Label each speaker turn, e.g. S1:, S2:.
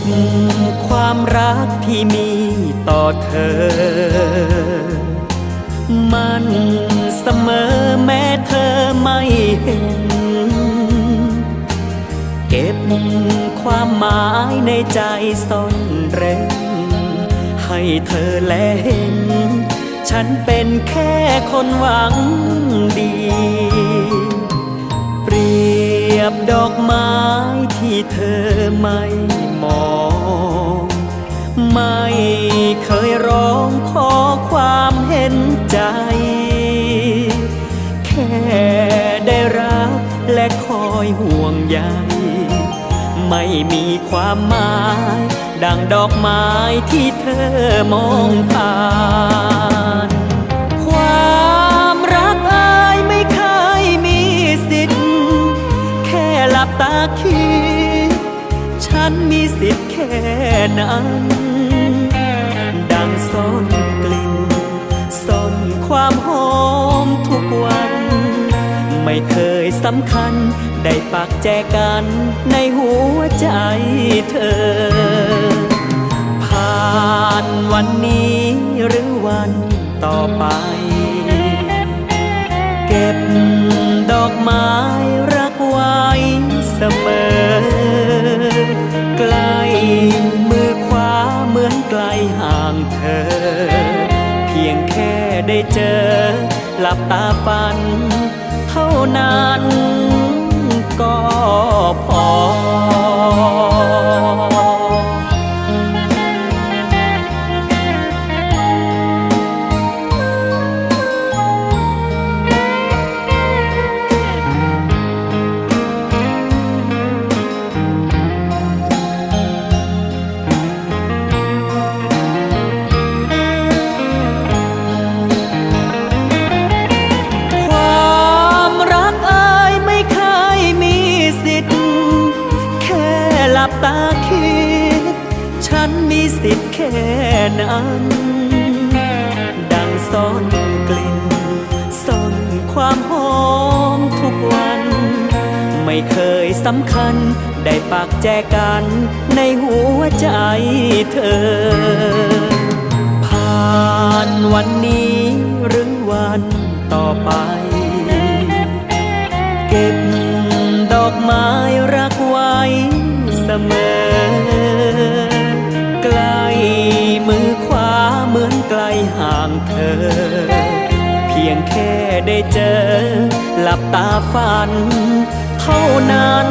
S1: บความรักที่มีต่อเธอ มันเสมอแม้เธอไม่เห็น เก็บความหมายในใจซ่อนเร้นให้เธอแลเห็น ฉันเป็นแค่คนหวังดี เปรียบดอกไม้ที่เธอไม่ ไม่เคยร้องขอความเห็นใจ แค่ได้รักและคอยห่วงใยไม่มีความหมาย ดังดอกไม้ที่เธอมองผ่านความรักอ่ยไม่เคยมีสิทธิ์แค่หลับตาคิด ฉันมีสิทธิ์แค่นั้น เคยสำคัญ ได้ปักแจกันในหัวใจเธอ ผ่านวันนี้หรือวันต่อไป เก็บดอกไม้รักไว้เสมอ ใกล้มือขวาเหมือนไกลห่างเธอ เพียงแค่ได้เจอหลับตาฝัน เท่านั้นก็พอ ค่นั้น ดังซ่อนกลิ่นซ่อนความหอมทุกวัน ไม่เคยสำคัญได้ปากแจกันในหัวใจเธอ ผ่านวันนี้หรือวันต่อไป เก็บดอกไม้รักไว้เสมอ พียงแค่ได้เจอ หลับตาฝัน เท่านั้น